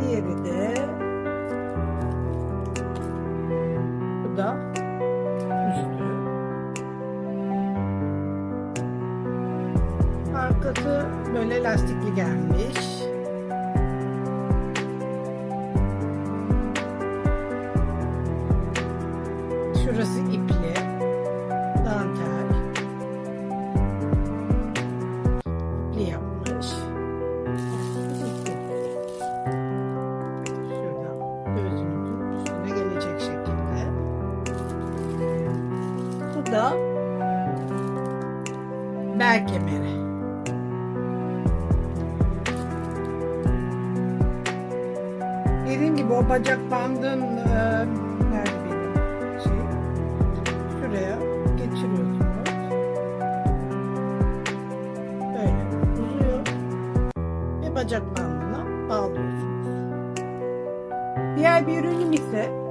Diğeri de bu da üstü. Arkası böyle lastikli gelmiş. Şurası ipli. Da bel kemeri. Dediğim gibi o bacak bandın e, şey şuraya geçiriyorsunuz. Böyle uzuyor ve bacak bandına bağlıyorsunuz. Diğer bir ürünüm ise